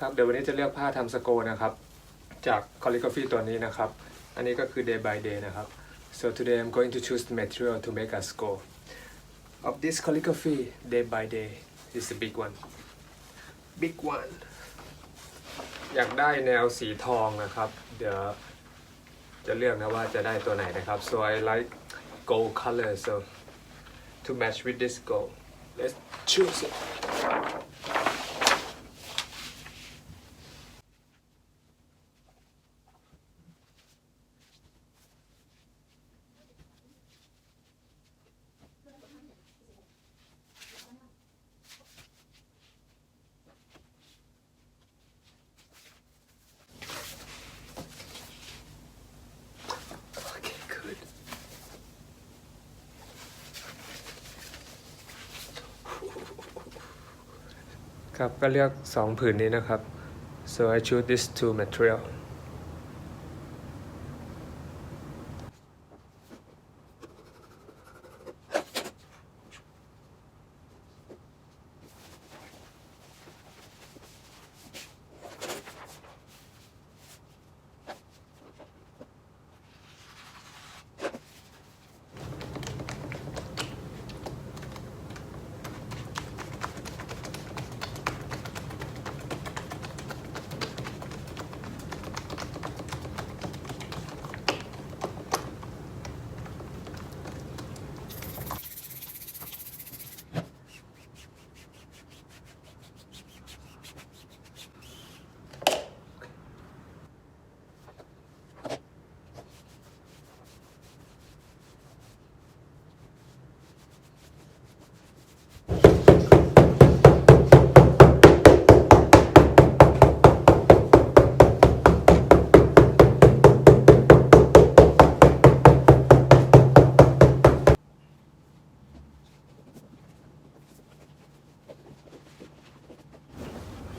ครับเดี๋ยววันนี้จะเลือกผ้าทำสโกนะครับ จาก calligraphy ตัวนี้นะครับ อันนี้ก็คือ day by day นะครับ so today I'm going to choose the material to make a score of this calligraphy day by day is the big one big one อยากได้แนวสีทองนะครับ เดี๋ยวจะเลือกนะว่าจะได้ตัวไหนนะครับ so I like gold color so to match with this gold let's choose it ครับก็เลือกสองผืนนี้นะครับ so I choose these two material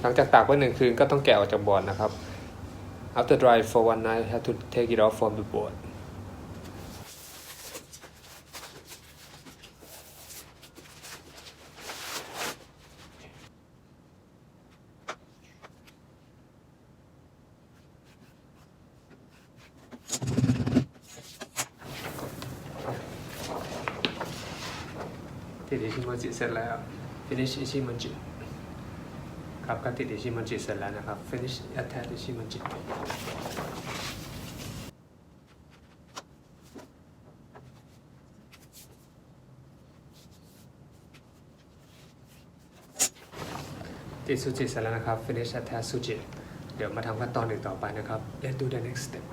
หลังจากตากไว้หนึ่งคืนก็ต้องแกะออกจากบอร์ดนะครับ after dry for one night have to take it off from the board ติดอิชิโมจิเสร็จแล้ว finish อิชิโมจิ ครับก็ติดอิชิโมจิเสร็จแล้วนะครับ finish attach อิชิโมจิติดซูจิเสร็จแล้วนะครับ finish attach ซูจิเดี๋ยวมาทำขั้นตอนหนึ่งต่อไปนะครับ let's do the next step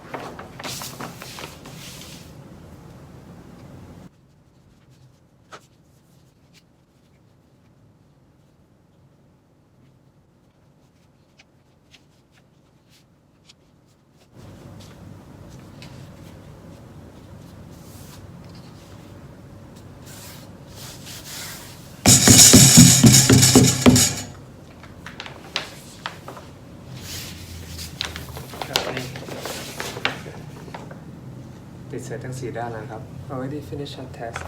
ร็จทั้ง 4 ด้านแล้วครับ already finished our test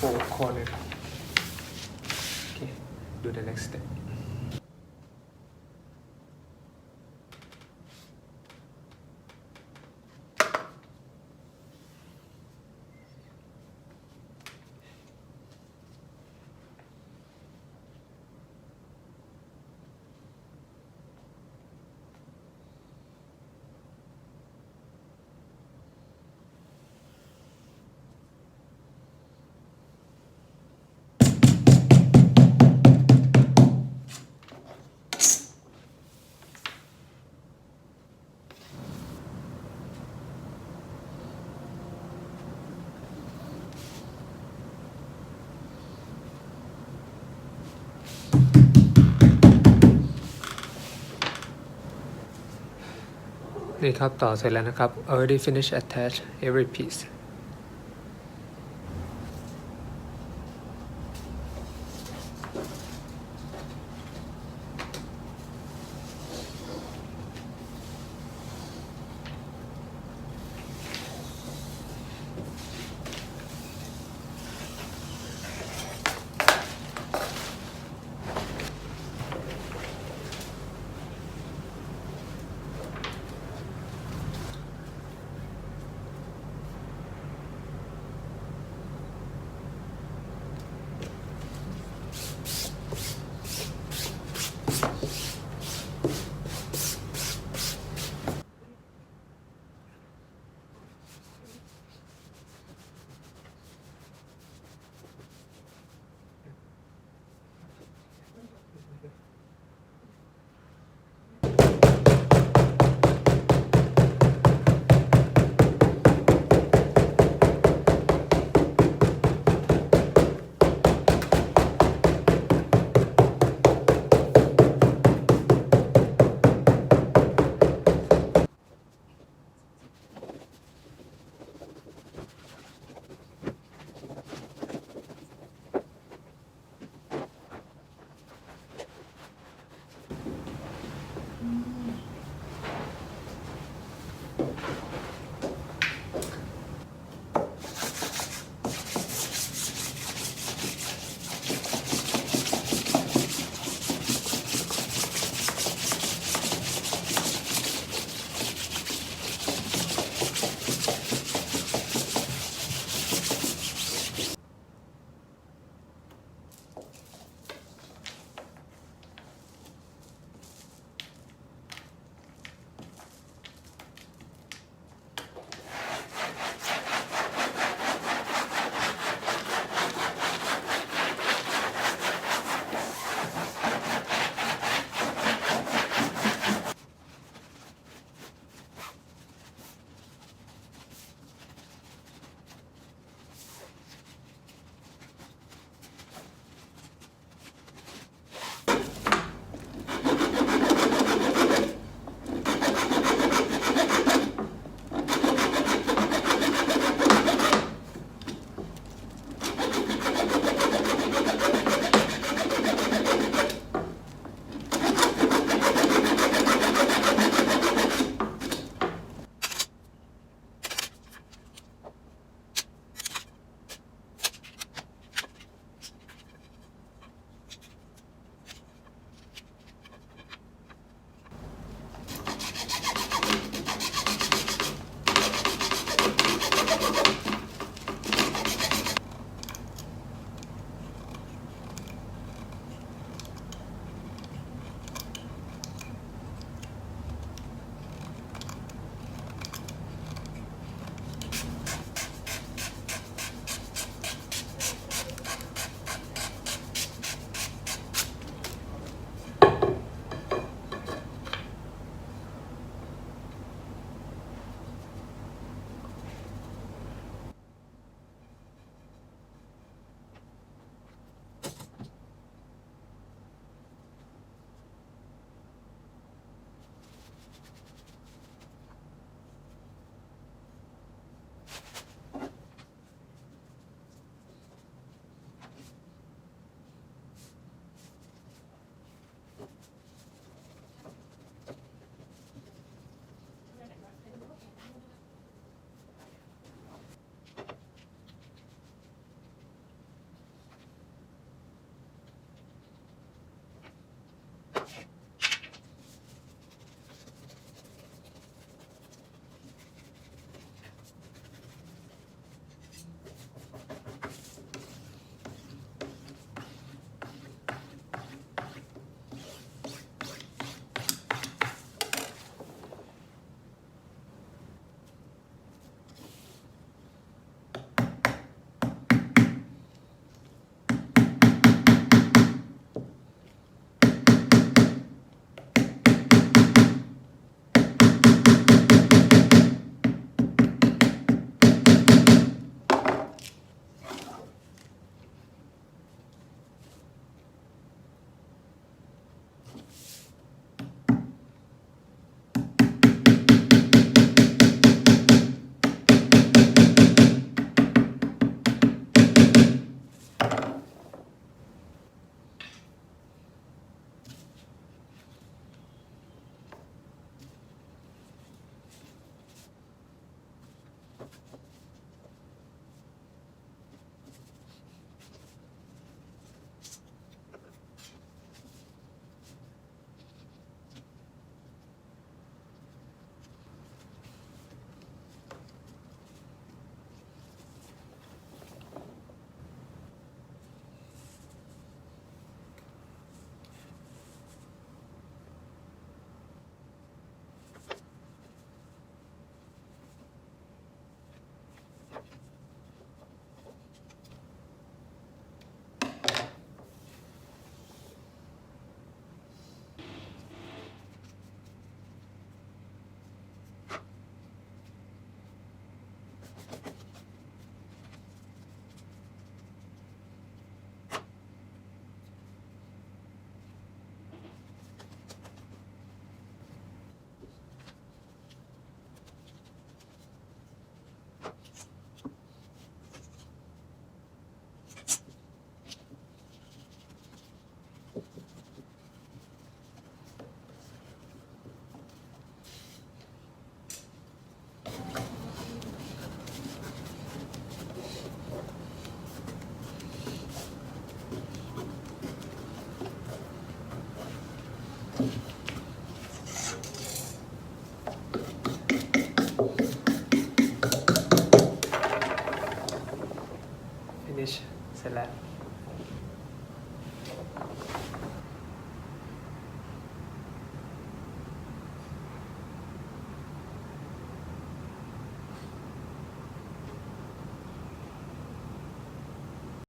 for corner โอเค do the next step นี่ครับต่อเสร็จแล้วนะครับ already finish attach every piece